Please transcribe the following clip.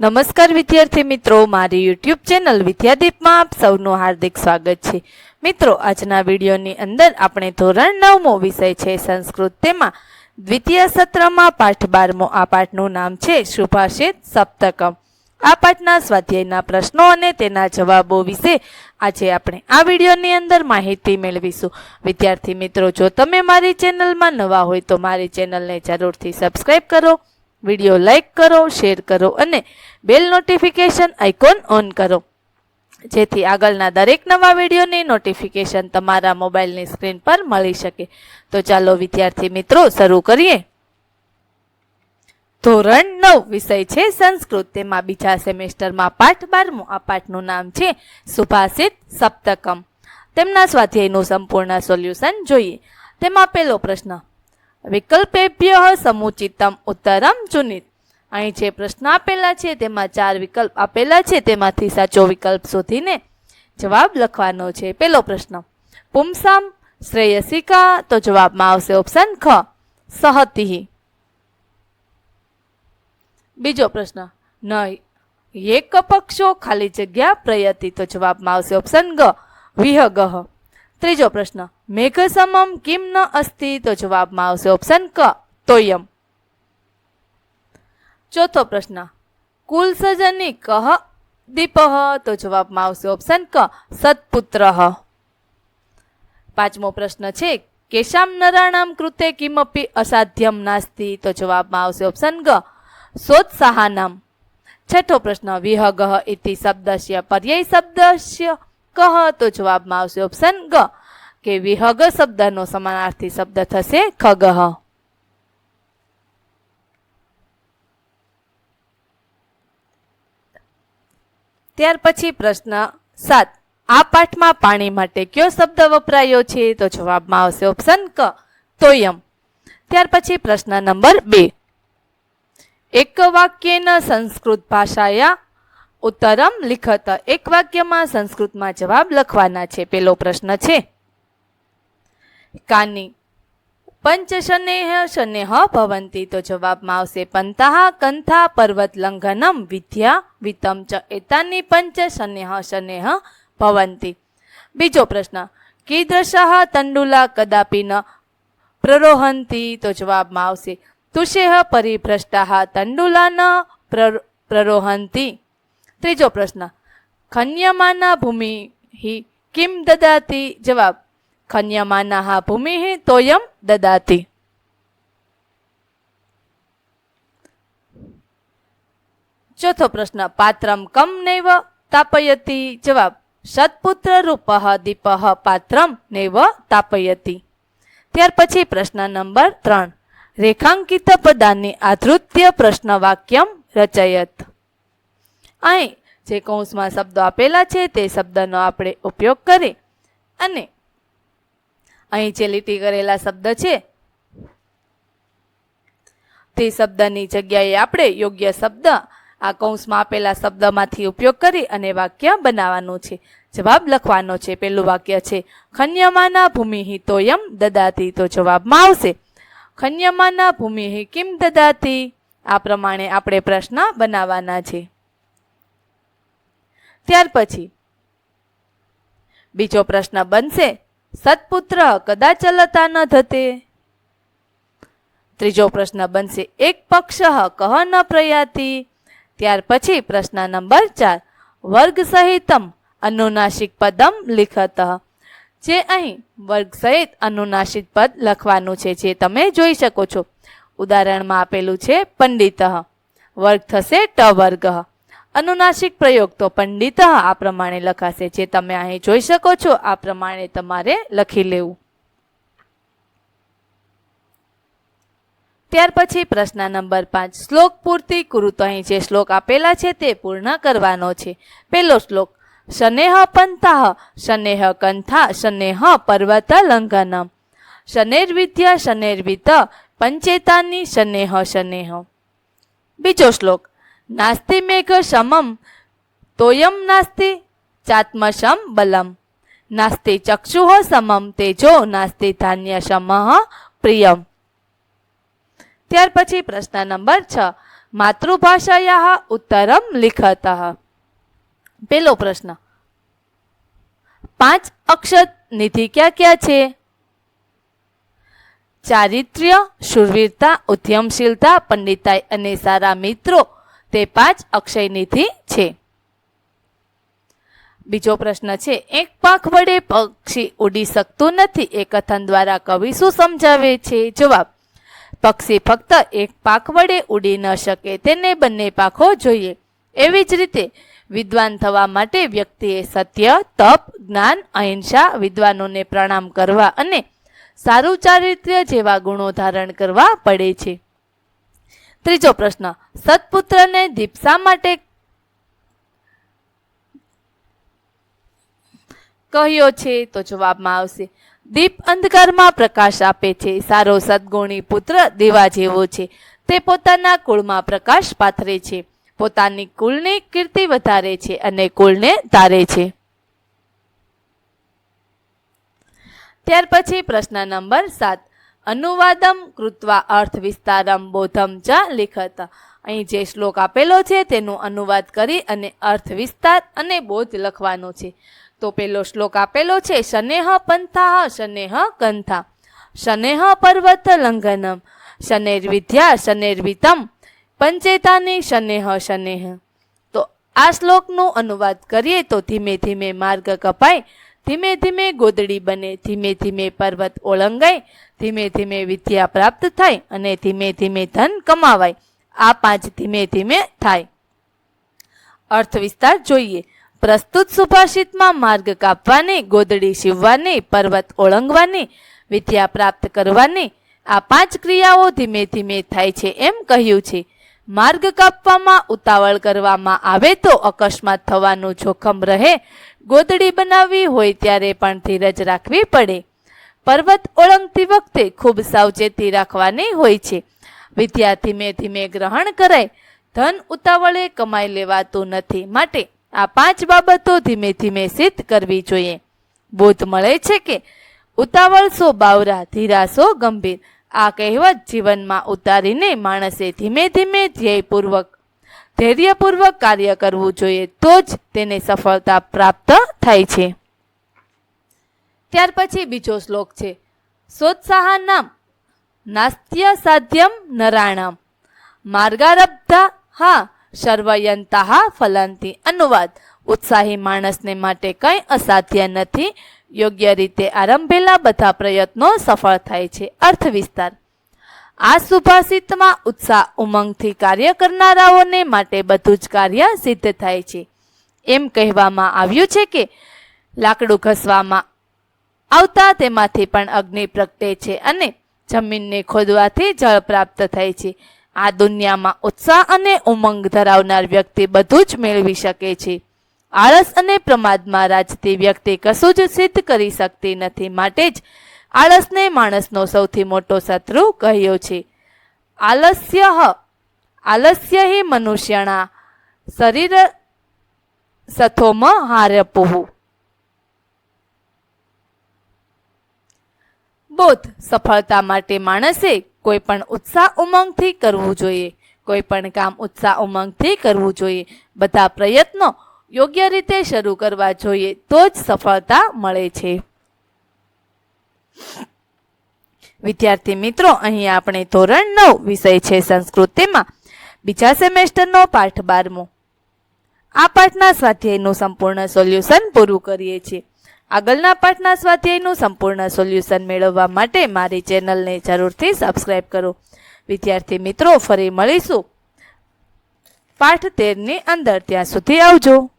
નમસ્કાર વિદ્યાર્થી મિત્રો, મારી યુટ્યુબ ચેનલ વિદ્યાદીપમાં આપ સૌનું હાર્દિક સ્વાગત છે. મિત્રો, આજના વિડીયોની અંદર આપણે ધોરણ નવમો વિષય છે સંસ્કૃત તેમાં. દ્વિતીય સત્રમાં પાઠ બારમો, આ પાઠનું નામ છે સુભાષિત સપ્તકમ. આ પાઠના સ્વાધ્યાયના પ્રશ્નો અને તેના જવાબો વિશે આજે આપણે આ વિડીયોની અંદર માહિતી મેળવીશું. વિદ્યાર્થી મિત્રો, જો તમે મારી ચેનલમાં નવા હોય તો મારી ચેનલને જરૂરથી સબસ્ક્રાઈબ કરો. વીડિયો લાઈક કરો, શેર કરો અને બેલ નોટિફિકેશન આઇકોન ઓન કરો. જેથી આગળના દરેક નવા વિડીયોની નોટિફિકેશન તમારા મોબાઈલની સ્ક્રીન પર મળી શકે. તો ચાલો, વિદ્યાર્થી મિત્રો, શરૂ કરીએ. ધોરણ નવ, વિષય છે સંસ્કૃત. તેમાં બીજા સેમેસ્ટરમાં પાઠ બારમું. આ પાઠનું નામ છે સુભાષિત સપ્તકમ. તેમના સ્વાધ્યાયનું સંપૂર્ણ સોલ્યુશન જોઈએ. તેમાં પહેલો પ્રશ્ન વિકલ્પેભ્ય સમુચિતમ ઉત્તરમ ચુનિત અહીં જે પ્રશ્ન આપેલા છે, તેમાં ચાર વિકલ્પ આપેલા છે, તેમાંથી સાચો વિકલ્પ શોધીને જવાબ લખવાનો છે. પહેલો પ્રશ્ન પુમસામ શ્રેયસિકા? તો જવાબમાં આવશે ઓપ્શન ખ, સહતિહ. બીજો પ્રશ્ન ન એક પક્ષો ખાલી જગ્યા પ્રયતિ? તો જવાબમાં આવશે ઓપ્શન ગ વિહગહ ત્રીજો પ્રશ્ન મેઘ સમમ કિમ ન અસ્તિ? તો જવાબમાં આવશે ઓપ્શન ક, તોયમ. ચોથો પ્રશ્ન. કુલ સજની કહ દીપહ? તો જવાબમાં આવશે ઓપ્શન ક, સત્પુત્ર. પાંચમો પ્રશ્ન છે, કેશામ નરાણામ કૃતે કિમપી અસાધ્યમ નાસ્તિ? તો જવાબમાં આવશે ઓપ્શન ગ, સોત્સાહાનામ. છઠ્ઠો પ્રશ્ન વિહગહ ઇતિ શબ્દસ્ય, પર્યાય શબ્દસ્ય કહ? તો જવાબમાં આવશે ઓપ્શન ગ કે વિહગ શબ્દનો સમાનાર્થી શબ્દ થશે ખગહ ત્યાર પછી પ્રશ્ન સાત. આ પાઠમાં પાણી માટે કયો શબ્દ વપરાયો છે? તો જવાબમાં આવશે ઓપ્શન ક, તોયમ. ત્યાર પછી પ્રશ્ન નંબર બે. એક વાક્યના સંસ્કૃત ભાષાયા ઉત્તરમ લિખત. એક વાક્યમાં સંસ્કૃતમાં જવાબ લખવાના છે. પેલો પ્રશ્ન છે. કાની. પંચ શનેહ શનેહ ભવંતી. તો જવાબમાં આવશે પંતાહ કંથા, પર્વત લંઘનમ વિદ્યા વિતમ ચ. એતાની પંચ શનેહ શનેહ ભવંતી. બીજો પ્રશ્ન. કીદૃશ તંડુલા કદાપી ન પ્રરોહંતી. તો જવાબમાં આવશે તુષેહ પરિભ્રષ્ટા તંડુલા ન પ્ર- પ્રરોહંતી. ત્રીજો પ્રશ્ન. ખન્યમાના ભૂમિ કિમ દદાતી? જવાબ. ખન્યમાના ભૂમિ તોયમ દદાતી. ચોથો પ્રશ્ન, પાત્રમ કમ નૈવ તાપયતી? જવાબ, સત્પુત્ર રૂપ દીપ પાત્રમ નૈવ તાપયતી. ત્યાર પછી પ્રશ્ન નંબર ત્રણ, રેખાંકિત પદાની આધૃત્ય પ્રશ્ન વાક્યમ રચયત. અહીં જે કૌંસમાં શબ્દો આપેલા છે તે શબ્દનો આપણે ઉપયોગ કરી અને અહીં જે લીટી કરેલા શબ્દ છે, તે શબ્દની જગ્યાએ આપણે યોગ્ય શબ્દ આ કૌંસમાં આપેલા શબ્દમાંથી ઉપયોગ કરી અને વાક્ય બનાવવાનું છે. જવાબ લખવાનો છે. પેલું વાક્ય છે, ખન્યમાના ભૂમિ એમ દદાતી? તો જવાબમાં આવશે, ખન્યમાના ભૂમિ કિમ દદાતી? આ પ્રમાણે આપણે પ્રશ્ન બનાવવાના છે. ત્યાર પછી બીજો પ્રશ્ન બનશે સત્પુત્ર કદાચ ચલતા ન ધતે? ત્રીજો પ્રશ્ન બનશે, એક પક્ષ કહ ન પ્રયાતિ? ત્યાર પછી પ્રશ્ન નંબર ચાર, વર્ગ સહિતમ અનુનાસિક પદમ લિખત. જે અહીં વર્ગ સહિત અનુનાસિક પદ લખવાનું છે, જે તમે જોઈ શકો છો. ઉદાહરણમાં આપેલું છે, પંડિત. વર્ગ થશે ટ વર્ગ અનુનાસિક પ્રયોગ તો પંડિત આ પ્રમાણે લખાશે. જે તમે અહીં જોઈ શકો છો, આ પ્રમાણે તમારે લખી લેવું. ત્યાર પછી પ્રશ્ન નંબર પાંચ. શ્લોક પૂર્તિ કૃત અહીં જે શ્લોક આપેલા છે તે પૂર્ણ કરવાનો છે. પહેલો શ્લોક. શનેહ પંથાહ, શનેહ કંથા, શનેહ પર્વત લંઘનમ. શનેર્વિદ્યા, શનેર્વિત પંચેતાની શનેહ શનેહ. બીજો શ્લોક. નાસ્તિ મેઘ શમમ તોયમ નાસ્તિ ચાત્મશમ બલમ. નાસ્તિ ચક્ષુઃ સમમ, તેજો નાસ્તિ ધાન્ય શમઃ પ્રિયમ. ત્યાર પછી પ્રશ્ન નંબર છ માતૃભાષાયા ઉત્તરમ લિખત. પેલો પ્રશ્ન, પાંચ અક્ષર નિધિ ક્યાં ક્યાં છે? ચારિત્ર્ય, શુરવીરતા ઉદ્યમશીલતા પંડિતાઈ અને સારા મિત્રો તે પાંચ અક્ષય છે. બીજો પ્રશ્ન છે, એક પાંખ વડે પક્ષી ઉડી શકતું નથી, એ કથન દ્વારા કવિ શું સમજાવે છે? જવાબ, પક્ષી ફક્ત એક પાંખ વડે ઉડી ન શકે, તેને બંને પાંખો જોઈએ. એવી જ રીતે, વિદ્વાન થવા માટે વ્યક્તિએ સત્ય, તપ, જ્ઞાન, અહિંસા, વિદ્વાનોને પ્રણામ કરવા અને સારું ચારિત્ર્ય જેવા ગુણો ધારણ કરવા પડે છે. ત્રીજો પ્રશ્ન. સત્પુત્રને દીપસા માટે કહ્યો છે? તો જવાબમાં આવશે. દીપ અંધકારમાં પ્રકાશ આપે છે. સારો સદગુણી પુત્ર દેવા જેવો છે. તે પોતાના કુળમાં પ્રકાશ પાથરે છે. પોતાની કુળની કીર્તિ વધારે છે અને કુળને તારે છે. ત્યાર પછી પ્રશ્ન નંબર સાત. અનુવાદમ કૃત્વા અર્થ વિસ્તારમ બોધમ ચ લિખત. અહીં જે શ્લોક આપેલો છે તેનો અનુવાદ કરી અને અર્થ વિસ્તાર અને બોધ લખવાનો છે. તો પેલો શ્લોક આપેલો છે, શનેહ પંથા શનેહ કંથા. શનેહ પર્વત લંઘનમ. શનૈર્વિદ્યા વિદ્યા, શનેર પંચેતાની શનેહ શનેહ. તો આ શ્લોકનું અનુવાદ કરીએ તો ધીમે ધીમે માર્ગ કપાય. ધીમે ધીમે ગોદડી બને, ધીમે ધીમે પર્વત ઓળંગાય, ધીમે ધીમે વિદ્યા પ્રાપ્ત થાય અને ધીમે ધીમે ધન કમાવાય. આ પાંચ ધીમે ધીમે થાય. અર્થ વિસ્તાર જોઈએ. પ્રસ્તુત સુભાષિતમાં માર્ગ કાપવાની, ગોદડી સીવવાની, પર્વત ઓળંગવાની, વિદ્યા પ્રાપ્ત કરવાની આ પાંચ ક્રિયાઓ ધીમે ધીમે થાય છે એમ કહ્યું છે. માર્ગ કાપવામાં ઉતાવળ કરવામાં આવે તો અકસ્માત થવાનું જોખમ રહે. ગોદડી બનાવવી હોય ત્યારે પણ ધીરજ રાખવી પડે. પર્વત ઓળંગતી વખતે ખૂબ સાવચેતી રાખવાની હોય છે. વિદ્યા ધીમે ધીમે ગ્રહણ કરાય. ધન ઉતાવળે કમાઈ લેવાતું નથી. માટે આ પાંચ બાબતો ધીમે ધીમે સિદ્ધ કરવી જોઈએ. બોધ મળે છે કે ઉતાવળ સો બાવરા, ધીરા સો ગંભીર. આ કહેવત જીવનમાં ઉતારીને માણસે ધીમે ધીમે ધ્યેયપૂર્વક, ધૈર્યપૂર્વક કાર્ય કરવું જોઈએ તો જ તેને સફળતા પ્રાપ્ત થાય છે. ત્યાર પછી બીજો શ્લોક છે સોત્સાહનામ નાસ્ત્ય સાધ્યમ નરાણામ માર્ગારબ્ધા હા સર્વયંતા ફલંતી. અનુવાદ, ઉત્સાહી માણસને માટે કંઈ અસાધ્ય નથી યોગ્ય રીતે આરંભેલા બધા પ્રયત્નો સફળ થાય છે. અર્થ વિસ્તાર આ સુભાષિતમાં ઉત્સાહ ઉમંગથી કાર્ય કરનારાઓને માટે બધું જ કાર્ય સિદ્ધ થાય છે. એમ કહેવામાં આવ્યું છે કે, લાકડું ઘસવામાં આવતા તેમાંથી પણ અગ્નિ પ્રગટે છે અને જમીનને ખોદવાથી જળ પ્રાપ્ત થાય છે. આ દુનિયામાં ઉત્સાહ અને ઉમંગ ધરાવનાર વ્યક્તિ બધું જ મેળવી શકે છે. આળસ અને પ્રમાદમાં રાજતી વ્યક્તિ કશું જ સિદ્ધ કરી શકતી નથી. માટે જ આળસને માણસનો સૌથી મોટો શત્રુ કહ્યો છે. આલસ્ય આલસ્ય હિ મનુષ્યના શરીર સથોમાં હારપુહુ બોધ. સફળતા માટે માણસે કોઈ પણ ઉત્સાહ ઉમંગથી કરવું જોઈએ. કોઈ પણ કામ ઉત્સાહ ઉમંગથી કરવું જોઈએ. બધા પ્રયત્નો યોગ્ય રીતે શરૂ કરવા જોઈએ, તો જ સફળતા મળે છે. વિદ્યાર્થી મિત્રો, અહીં આપણે ધોરણ નવ વિષય છે સંસ્કૃત તેમાં બીજા સેમેસ્ટરનો પાઠ બારમો. આ પાઠના સ્વાધ્યાયનું સંપૂર્ણ સોલ્યુશન પૂરું કરીએ છીએ. આગળના પાઠના સ્વાધ્યાયનું સંપૂર્ણ સોલ્યુશન મેળવવા માટે મારી ચેનલને જરૂરથી સબસ્ક્રાઇબ કરો. વિદ્યાર્થી મિત્રો, ફરી મળીશું. પાઠ તેરની અંદર, ત્યાં સુધી આવજો.